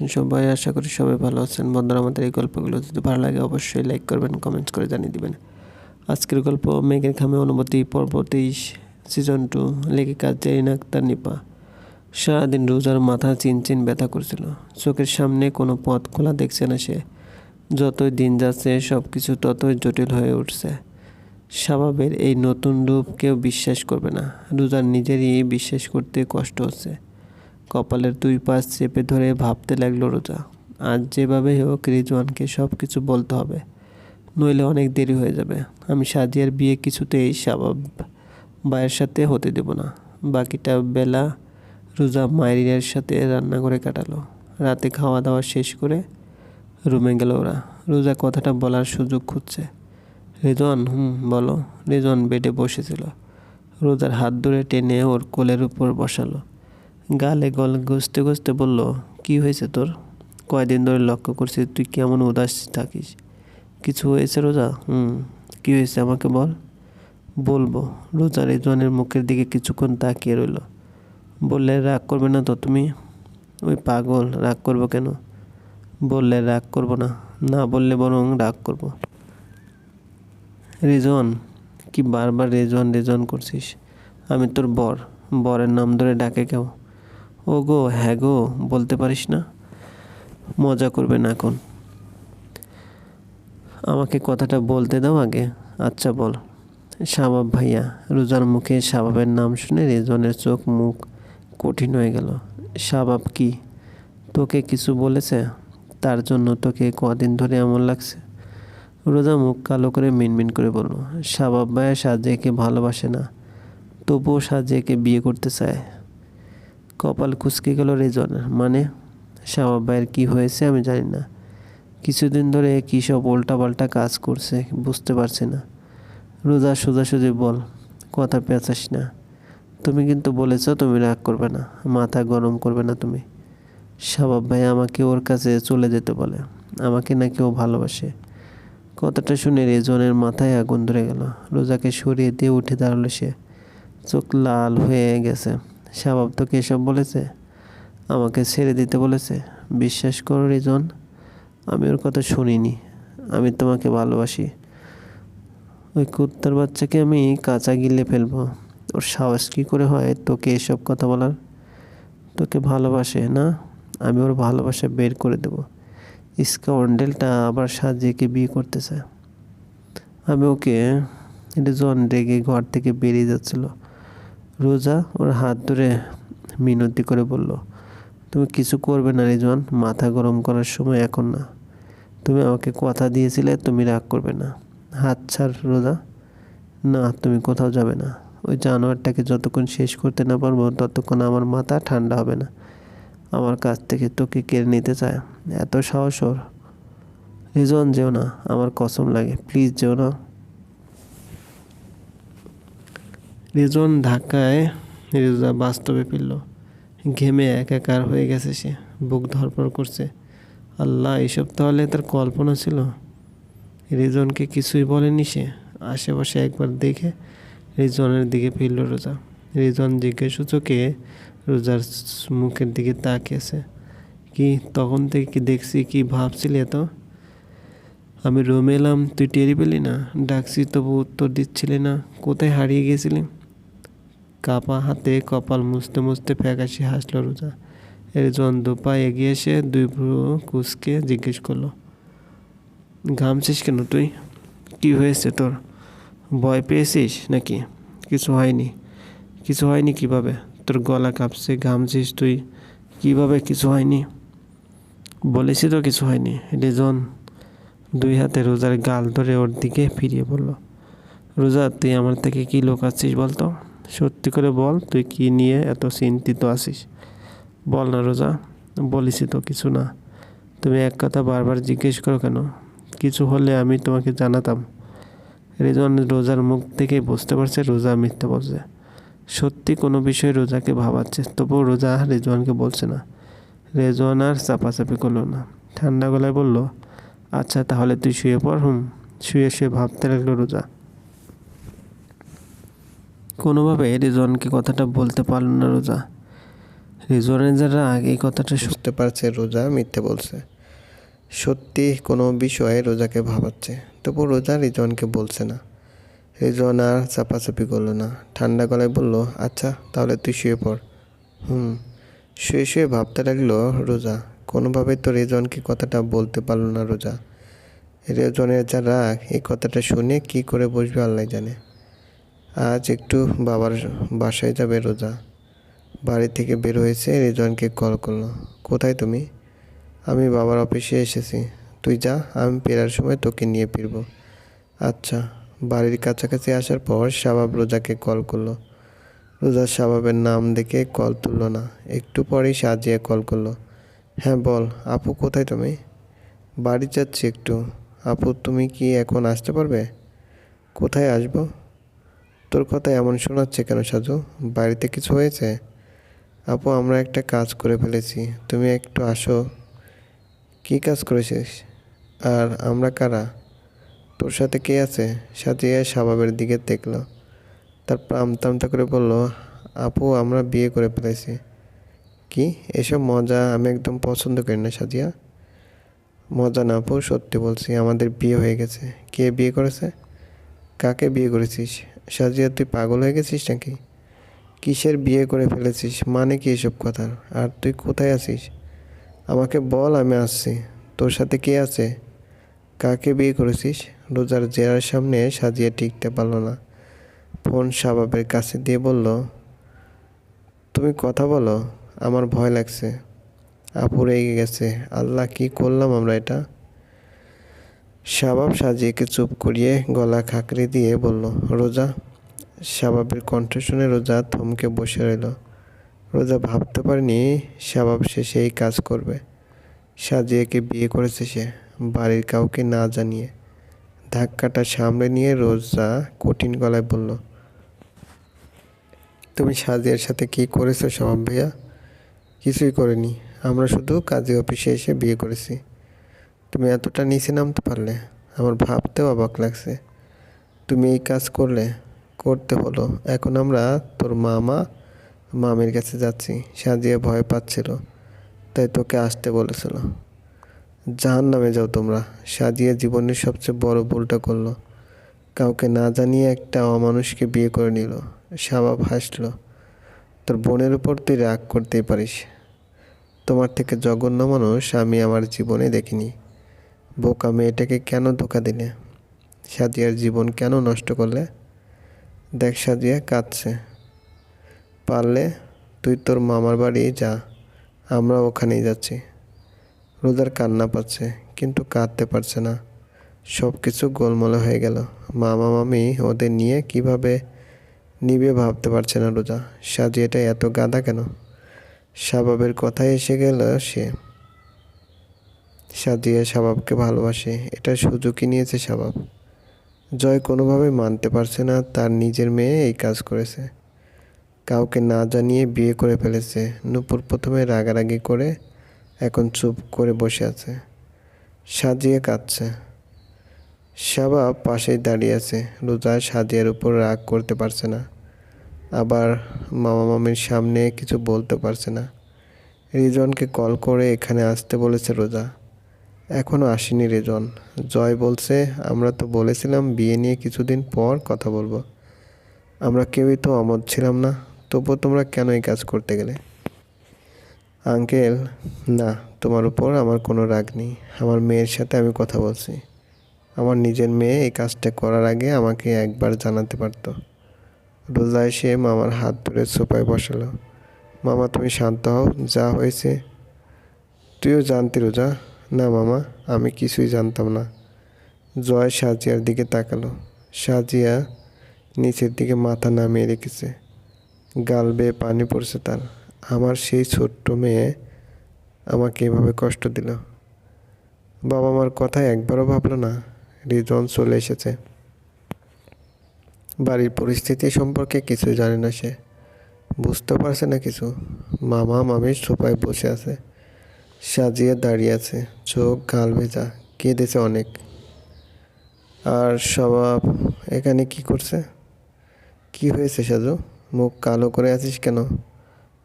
আছেন সবাই, আশা করি সবাই ভালো আছেন। বন্ধুরা, আমাদের এই গল্পগুলো যদি ভালো লাগে, অবশ্যই লাইক করবেন কমেন্টস করে জানিয়ে দিবেন। আজকের গল্প মেঘের খামে অনুমতি, পর্ব তেইশ সিজন টু লেখিকা জেরিন আক্তার নিপা। সারাদিন রোজার মাথা চিনচিন ব্যথা করছিল। চোখের সামনে কোনো পথ খোলা দেখছে না সে। যতই দিন যাচ্ছে সব কিছু ততই জটিল হয়ে উঠছে। স্বভাবের এই নতুন রূপ কেউ বিশ্বাস করবে না। রোজার নিজেরই বিশ্বাস করতে কষ্ট হচ্ছে। কপালের দুই পাশ চেপে ধরে ভাবতে লাগল রোজা। আজ যেভাবে হোক রিজওয়ানকে সব কিছু বলতে হবে, নইলে অনেক দেরি হয়ে যাবে। আমি সাজিয়ার বিয়ে কিছুতেই স্বভাব ভাইয়ের সাথে হতে দেব না। বাকিটা বেলা রোজা মায়ের সাথে রান্না করে কাটালো। রাতে খাওয়া দাওয়া শেষ করে রুমে গেল ওরা। রোজা কথাটা বলার সুযোগ খুঁজছে। রেজন হুম, বলো। রেজন বেডে বসেছিল। রোজার হাত ধরে টেনে ওর কোলের উপর বসালো। গালে গল ঘষতে ঘষতে বলল, কি হয়েছে তোর? কয়দিন ধরে লক্ষ্য করছি তুই কেমন উদাস থাকিস। কিছু হয়েছে রোজা? হুম, কী হয়েছে আমাকে বল। বলব রোজা রেজওয়ানের মুখের দিকে কিছুক্ষণ তাকিয়ে রইল। বললে, রাগ করবে না তো তুমি? ওই পাগল, রাগ করব কেন? বললে, রাগ করব না। না বললে বরং রাগ করব। রেজন, কি বারবার রেজন রেজন করছিস? আমি তোর বর, বরের নাম ধরে ডাকে কেউ? ও গো হ্যাঁ গো, বলতে পারিস না। মজা করবে না এখন। আমাকে কথাটা বলতে দাও আগে। আচ্ছা বল। শাবাব ভাইয়া, রোজার মুখে শাবাবের নাম শুনে রেজনের চোখ মুখ কঠিন হয়ে গেল। শাবাব কি? তোকে কিছু বলেছে? তার জন্য তোকে কদিন ধরে এমন লাগছে? রোজা মুখ কালো করে মিনমিন করে বলল, শাবাব ভাইয়া সাজিয়াকে ভালোবাসে না, তবুও সাজিয়াকে বিয়ে করতে চায়। কপাল কুচকে গেল রেজন। মানে শাবাব ভাইয়ের কী হয়েছে আমি জানি না। কিছুদিন ধরে কী সব উল্টাপাল্টা কাজ করছে, বুঝতে পারছি না। রোজা সোজাসুজি বল, কথা পেঁচাস না। তুমি কিন্তু বলেছ তুমি রাগ করবে না, মাথা গরম করবে না তুমি। শাবাব ভাই আমাকে ওর কাছে চলে যেতে বলে, আমাকে নাকি ও ভালোবাসে। কথাটা শুনে রেজনের মাথায় আগুন ধরে গেল। রোজাকে সরিয়ে দিয়ে উঠে দাঁড়াল সে। চোখ লাল হয়ে গেছে। শাবাব তোকে এসব বলেছে, আমাকে ছেড়ে দিতে বলেছে। বিশ্বাস করো রিজন, আমি ওর কথা শুনিনি, আমি তোমাকে ভালোবাসি। ওই কুত্তার বাচ্চাকে আমি কাঁচা গিলে ফেলব। ওর সাহস কী করে হয় তোকে এসব কথা বলার? তোকে ভালোবাসে না? আমি ওর ভালোবাসা বের করে দেব। স্কাউন্ডেলটা আবার সাজিয়েকে বিয়ে করতেছে। আমি ওকে রেজন রেগে ঘর থেকে বেরিয়ে যাচ্ছিল। রোজা ওর হাত ধরে মিনতি করে বলল, তুমি কিছু করবে না রিজওয়ান, মাথা গরম করার সময় এখন না। তুমি আমাকে কথা দিয়েছিলে, তুমি রাগ করবে না। হাত ছাড় রোজা। না, তুমি কোথাও যাবে না। ওই জানোয়ারটাকে যতক্ষণ শেষ করতে না পারব, ততক্ষণ আমার মাথা ঠান্ডা হবে না। আমার কাছ থেকে তোকে কেড়ে নিতে চায়? এত সাহস ওর। রিজন যেও না। আমার কসম লাগে। প্লিজ যেও না। রিজন ঢাকায় রিজা বাস্তবে ফিরল। ঘেমে একাকার হয়ে গেছে সে, বুক ধরপড় করছে। আল্লাহ, এসব তাহলে তার কল্পনা ছিল। রিজনকে কিছুই বলেনি সে। আশেপাশে একবার দেখে রিজনের দিকে ফিরল রোজা। রিজন জিজ্ঞেস সূচকে রোজার মুখের দিকে তাকিয়েছে। কি, তখন থেকে কি দেখছি, কি ভাবছিলি এত? আমি রুমে এলাম, তুই টেরি পেলি না? ডাকছি, তবু উত্তর দিচ্ছিলি না। কোথায় হারিয়ে গেছিলি? কাপা হাতে কপাল মুছতে মুছতে ফ্যাকাশি হাসলো রোজা। এর জন দুপা এগিয়ে এসে দুই ভ্রু কুচকে জিজ্ঞেস করল, ঘামছিস কেন তুই? কি হয়েছে তোর? ভয় পেয়েছিস নাকি? কিছু হয়নি। কিছু হয়নি কীভাবে? তোর গলা কাঁপছে, ঘামছিস তুই? কীভাবে কিছু হয়নি? বলেছি তো কিছু হয়নি। রেজন দুই হাতে রোজার গাল ধরে ওর দিকে ফিরিয়ে বলল, রোজা, তুই আমার থেকে কি লোকাচ্ছিস বলতো? সত্যি করে বল, তুই কি নিয়ে এত চিন্তিত আছিস? বল না রোজা বলিছি তো কিছু না। তুমি এক কথা বারবার জিজ্ঞেস করো কেন? কিছু হলে আমি তোমাকে জানাতাম। রেজন রোজার মুখ থেকে বুঝতে পারছে রোজা মিথ্যা বলছে। সত্যি কোনো বিষয়ে রোজাকে ভাবাচ্ছে, তবুও রোজা রেজওয়ানকে বলছে না। রেজওয়ান আর চাপাচাপি করল না। ঠান্ডা গলায় বলল আচ্ছা তাহলে তুই শুয়ে পড় হুম। শুয়ে শুয়ে ভাবতে লাগল রোজা। কোনোভাবে রেজওয়ানকে কথাটা বলতে পারল না রোজা। রিজওয়ানের যারা আগে কথাটা শুনতে পারছে রোজা মিথ্যে বলছে। সত্যি কোনো বিষয়ে রোজাকে ভাবাচ্ছে, তবু রোজা রিজওয়ানকে বলছে না। রিজওয়ান আর চাপাচাপি করল না, ঠান্ডা গলায় বলল আচ্ছা তাহলে তুই শুয়ে পড়। হুম, শুয়ে শুয়ে ভাবতে লাগল রোজা। কোনোভাবে তো রেজনকে কথাটা বলতে পারল না রোজা। রেজনের যা রাগ এই কথাটা শুনে কি করে বসবে আল্লাহ জানে। আজ একটু বাবার বাসায় যাবে রোজা। বাড়ি থেকে বের হয়েছে রেজওয়ানকে কল করল। কোথায় তুমি? আমি বাবার অফিসে এসেছি। তুই যা, আমি ফেরার সময় তোকে নিয়ে ফিরব। আচ্ছা। বাড়ির কাছাকাছি আসার পর শাবাব রোজাকে কল করল। রোজা শাবাবের নাম দেখে কল তুললো না। একটু পরেই সাজিয়ে কল করল। হ্যাঁ বল, আপু কোথায় তুমি? বাড়ি যাচ্ছি একটু। আপু, তুমি কি এখন আসতে পারবে? কোথায় আসব? তোর কথা এমন শোনাচ্ছে কেন সাজু বাড়িতে কিছু হয়েছে? আপু, আমরা একটা কাজ করে ফেলেছি। তুমি একটু আসো। কী কাজ করেছিস? আর আমরা কারা? তোর সাথে কে আছে? সাজিয়ে শাবাবের দিকে দেখল। তারপর আমতা আমতা করে বলল, আপু, আমরা বিয়ে করে ফেলেছি। কি? এসব মজা আমি একদম পছন্দ করি না, সাজিয়া। মজা না, আপু, সত্যি বলছি, আমাদের বিয়ে হয়ে গেছে। কে বিয়ে করেছে? কাকে বিয়ে করেছিস? সাজিয়া, তুই পাগল হয়ে গেছিস নাকি? কিসের বিয়ে করে ফেলেছিস? মানে কি এসব কথা? আর তুই কোথায় আছিস? আমাকে বল, আমি আসছি। তোর সাথে কে আছে? কাকে বিয়ে করেছিস? রোজার জেরার সামনে সাজিয়ে টিকতে পারল না। ফোন শাবাবের কাছে দিয়ে বলল, তুমি কথা বলো, আমার ভয় লাগছে। আপু রেগে গেছে। আল্লাহ, কি করলাম আমরা এটা? শাবাব সাজিয়েকে চুপ করিয়ে গলা খাকড়ে দিয়ে বলল, রোজা? শাবাবের কণ্ঠ শুনে রোজা থমকে বসে রইল। রোজা ভাবতে পারেনি শাবাব সে সেই কাজ করবে। সাজিয়াকে বিয়ে করেছে সে, বাড়ির কাউকে না জানিয়ে। ধাক্কাটা সামলে নিয়ে রোজা কঠিন গলায় বলল, তুমি সাজিয়ার সাথে কি করেছ শাবাব ভাইয়া? কিছুই করিনি। আমরা শুধু কাজী অফিসে এসে বিয়ে করেছি। তুমি এতটা নিচে নামতে পারলে, আমার ভাবতেও অবাক লাগছে। তুমি এই কাজ করলে, করতে হলো এখন আমরা তোর মামা, মামির কাছে যাচ্ছি। সাজিয়ে ভয় পাচ্ছিল, তাই তোকে আসতে বলেছিল। জাহান নামে যাও তোমরা। সাজিয়ে জীবনের সবচেয়ে বড় ভুলটা করল। কাউকে না জানিয়ে একটা অমানুষকে বিয়ে করে নিল। স্বভাব হাসলো। তোর বোনের উপর তুই রাগ করতেই পারিস। তোমার থেকে জঘন্য মানুষ আমি আমার জীবনে দেখিনি। বোকা মেয়েটাকে কেন ধোকা দিলে? সাজিয়ার জীবন কেন নষ্ট করলে? দেখ সাজিয়া, কাঁদছে। পারলে তুই তোর মামার বাড়ি যা, আমরা ওখানেই যাচ্ছি। রোজার কান্না পাচ্ছে, কিন্তু কাঁদতে পারছে না। সব কিছু গোলমলে হয়ে গেল। মামা, মামি ওদের নিয়ে কীভাবে নিবে ভাবতে পারছে না রোজা? সাজিয়াটা এত গাদা কেন? শাবাবের কথাই এসে গেল সে। সাজিয়া শাবাবকে ভালোবাসে, এটা সুযোগই নিয়েছে শাবাব। জয় কোনোভাবে মানতে পারছে না, তার নিজের মেয়ে এই কাজ করেছে। কাউকে না জানিয়ে বিয়ে করে ফেলেছে। নূপুর প্রথমে রাগারাগি করে এখন চুপ করে বসে আছে। সাজিয়ে কাঁদছে। শাবাব পাশেই দাঁড়িয়ে আছে। রোজা সাজিয়ার উপর রাগ করতে পারছে না। আবার মামা মামির সামনে কিছু বলতে পারছে না। রিজনকে কল করে এখানে আসতে বলেছে রোজা। এখনও আসেনি রেজন জয় বলছে, আমরা তো বলেছিলাম বিয়ে নিয়ে কিছুদিন পর কথা বলব। আমরা কেউই তো অমত ছিলাম না, তবুও তোমরা কেন এই কাজ করতে গেলে? আঙ্কেল, না, তোমার উপর আমার কোনো রাগ নেই। আমার মেয়ের সাথে আমি কথা বলছি। আমার নিজের মেয়ে এই কাজটা করার আগে আমাকে একবার জানাতে পারতো। রোজা এসে মামার হাত ধরে সোফায় বসালো। মামা, তুমি শান্ত হও, যা হয়েছে। তুইও জানতি রোজা। না মামা, আমি কিছুই জানতাম না। জয় সাজিয়ার দিকে তাকালো। সাজিয়া নিচের দিকে মাথা নামিয়ে রেখেছে। গাল বেয়ে পানি পড়ছে তার। আমার সেই ছোট্ট মেয়ে আমাকে এভাবে কষ্ট দিল। বাবা মার কথা একবারও ভাবলো না রিজন চলে এসেছে। বাড়ির পরিস্থিতি সম্পর্কে কিছু জানে না সে। বুঝতে পারছে না কিছু। মামা মামির সোফায় বসে আছে। সাজিয়ে দাঁড়িয়ে আছে। চোখ গাল ভেজা। কেঁদেছে অনেক। আর স্বভাব, এখানে কি করছে? কি হয়েছে সাজু? মুখ কালো করে আছিস কেন?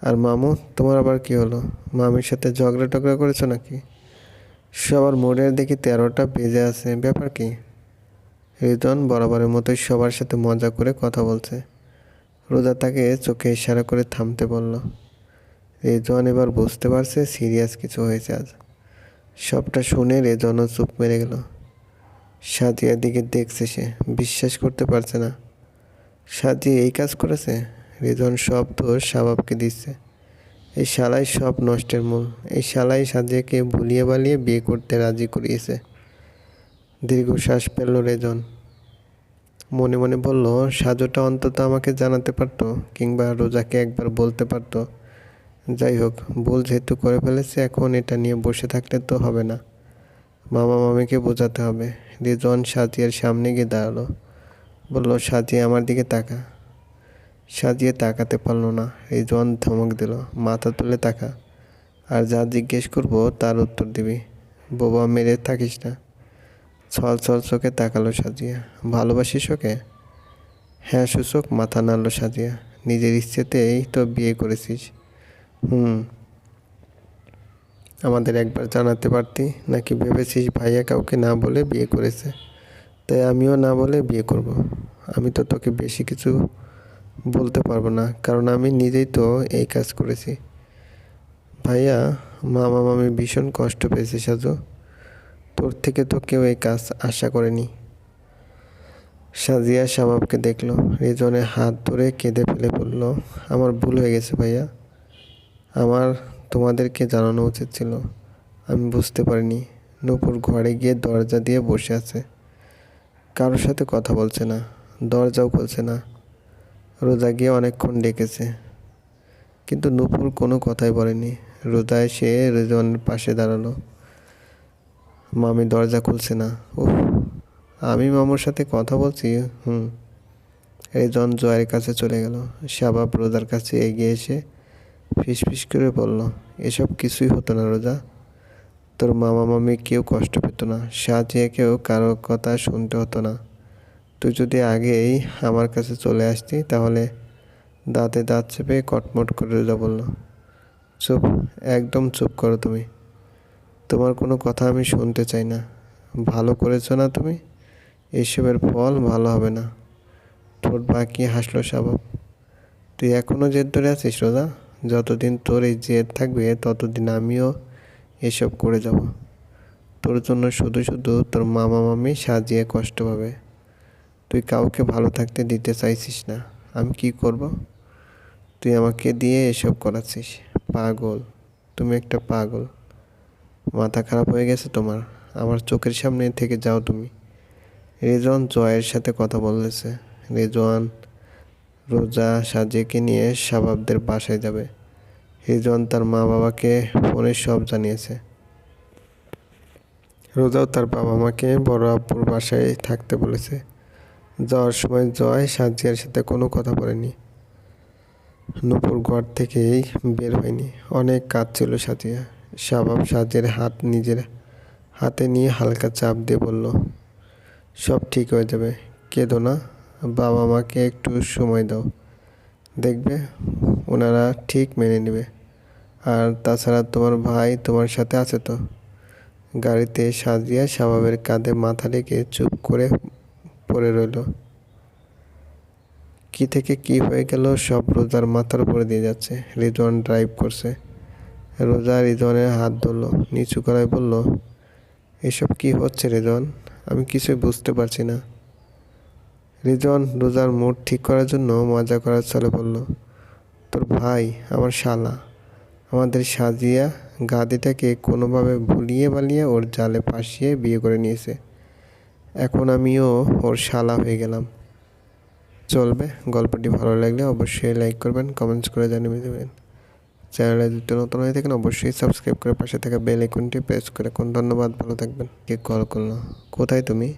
আর মামু, তোমার আবার কি হলো? মামির সাথে ঝগড়া টগড়া করেছ নাকি? সবার মোড়ের দেখি তেরোটা বেজে আছে। ব্যাপার কি? রিজন বরাবরের মতোই সবার সাথে মজা করে কথা বলছে। রোজা তাকে চোখে ইশারা করে থামতে বলল। রেজন এবার বুঝতে পারছে সিরিয়াস কিছু হয়েছে আজ। সবটা শুনে রেজনও চুপ মেরে গেল। সাজিয়ার দিকে দেখছে সে, বিশ্বাস করতে পারছে না। সাজি এই কাজ করেছে? রেজন সব দোষ স্বভাবকে দিচ্ছে। এই শালাই সব নষ্টের মূল। এই শালাই সাজিয়াকে ভুলিয়ে বালিয়ে বিয়ে করতে রাজি করিয়েছে। দীর্ঘশ্বাস পেল রেজন। মনে মনে বলল, সাজুটা অন্তত আমাকে জানাতে পারতো, কিংবা রোজাকে একবার বলতে পারতো। যাই হোক ভুল যেহেতু করে ফেলেছে, এখন এটা নিয়ে বসে থাকলে তো হবে না। মামা মামিকে বোঝাতে হবে। রিজন সাজিয়ার সামনে গিয়ে দাঁড়াল। বলল, সাজিয়ে আমার দিকে তাকা। সাজিয়ে তাকাতে পারল না। রিজন ধমক দিল, মাথা তুলে তাকা। আর যা জিজ্ঞেস করব, তার উত্তর দিবি। বোবা, মেরে থাকিস না। ছল ছল চোখে তাকালো সাজিয়া। ভালোবাসিস ওকে? হ্যাঁ সূচক মাথা নাড়লো সাজিয়া। নিজের ইচ্ছেতেই তো বিয়ে করেছিস। হুম। আমাদের একবার জানাতে পারতি, নাকি ভেবেছিস ভাইয়া কাউকে না বলে বিয়ে করেছে? তাই আমিও না বলে বিয়ে করব। আমি তো তোকে বেশি কিছু বলতে পারব না, কারণ আমি নিজেই তো এই কাজ করেছি। ভাইয়া, মামা মামি ভীষণ কষ্ট পেয়েছে সাজু। তোর থেকে তো কেউ এই কাজ আশা করেনি। সাজিয়া শাবাবকে দেখল রেজনে হাত ধরে কেঁদে ফেলে বলল, আমার ভুল হয়ে গেছে ভাইয়া। আমার তোমাদেরকে জানানো উচিত ছিল। আমি বুঝতে পারিনি, নূপুর ঘরে গিয়ে দরজা দিয়ে বসে আছে। কারোর সাথে কথা বলছে না, দরজাও খুলছে না। রোজা গিয়ে অনেকক্ষণ ডেকেছে। কিন্তু নূপুর কোনো কথাই বলেনি। রোজা এসে রেজনের পাশে দাঁড়াল। মামি দরজা খুলছে না। উফ, আমি মামুর সাথে কথা বলছি? হুম। রেজন জয়ের কাছে চলে গেল। শাবাব রোজার কাছে এগিয়ে এসে ফিস ফিস করে বলল, এসব কিছুই হতো না রোজা। তোর মামা মামি কেউ কষ্ট পেত না সাজিয়ে কেউ কারও কথা শুনতে হতো না। তুই যদি আগেই আমার কাছে চলে আসতি, তাহলে দাঁতে দাঁত চেপে কটমট করে রোজা বলল, চুপ, একদম চুপ করো তুমি। তোমার কোনো কথা আমি শুনতে চাই না। ভালো করেছ না তুমি? এসবের ফল ভালো হবে না। ঠোঁট বাঁকিয়ে হাসলো স্বভাব তুই এখনও জেদ ধরে আছিস রোজা? যতদিন তোর এই জেদ থাকবে, ততদিন আমিও এসব করে যাব। তোর জন্য শুধু শুধু তোর মামা মামি সাজিয়ে কষ্ট পাবে। তুই কাউকে ভালো থাকতে দিতে চাইছিস না। আমি কি করব? তুই আমাকে দিয়ে এসব করাচ্ছিস। পাগল। তুমি একটা পাগল। মাথা খারাপ হয়ে গেছে তোমার। আমার চোখের সামনে থেকে যাও তুমি। রেজওয়ান জয়ের সাথে কথা বলেছে রেজওয়ান রোজা সাজিয়েকে নিয়ে শাবাবদের বাসায় যাবে। রিজন তার মা বাবাকে ফোনে সব জানিয়েছে। রোজাও তার বাবা মাকে বড় আব্বুর বাসায় থাকতে বলেছে। যাওয়ার সময় জয় সাজিয়ার সাথে কোনো কথা বলেনি। নূপুর ঘর থেকেই বের হয়নি। অনেক কাজ ছিল সাজিয়া শাবাব সাজের হাত নিজের হাতে নিয়ে হালকা চাপ দিয়ে বলল, সব ঠিক হয়ে যাবে। কেঁদো না। বাবা মাকে একটু সময় দাও। দেখবে, ওনারা ঠিক মেনে নেবে। আর তাছাড়া তোমার ভাই তোমার সাথে আছে তো? গাড়িতে সাজিয়া শাবাবের কাঁধে মাথা রেখে চুপ করে পড়ে রইল। কি থেকে কি হয়ে গেল সব রোজার মাথার উপরে দিয়ে যাচ্ছে। রিজওয়ান ড্রাইভ করছে। রোজা রিজওয়ানের হাত ধরলো, নিচু করায় বলল, এসব কি হচ্ছে রিজওয়ান আমি কিছুই বুঝতে পারছি না। রিজন রোজার মুড ঠিক করার জন্য মজা করার চলে বলল, তোর ভাই আমার শালা। আমাদের সাজিয়া গাদিটাকে কোনোভাবে ভুলিয়ে বালিয়ে ওর জালে ফাঁসিয়ে বিয়ে করে নিয়েছে। এখন আমিও ওর শালা হয়ে গেলাম। চলবে। গল্পটি ভালো লাগলে অবশ্যই লাইক করবেন কমেন্টস করে জানিয়ে দেবেন। চ্যানেলে যদি নতুন হয়ে থাকেন, অবশ্যই সাবস্ক্রাইব করে পাশে থাকা বেল আইকনটি প্রেস করে কোন ধন্যবাদ, ভালো থাকবেন। কে কল করল? কোথায় তুমি?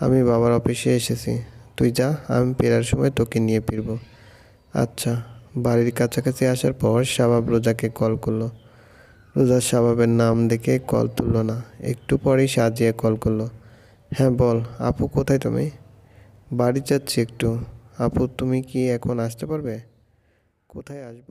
আমি বাবার অফিসে এসেছি। তুই যা, আমি ফেরার সময় তোকে নিয়ে ফিরব। আচ্ছা বাড়ির কাছাকাছি আসার পর শাবাব রোজাকে কল করল। রোজা শাবাবের নাম দেখে কল তুললো না, একটু পরেই সাজিয়ে কল করল। হ্যাঁ বল, আপু কোথায় তুমি? বাড়ি যাচ্ছি একটু। আপু, তুমি কি এখন আসতে পারবে? কোথায় আসব?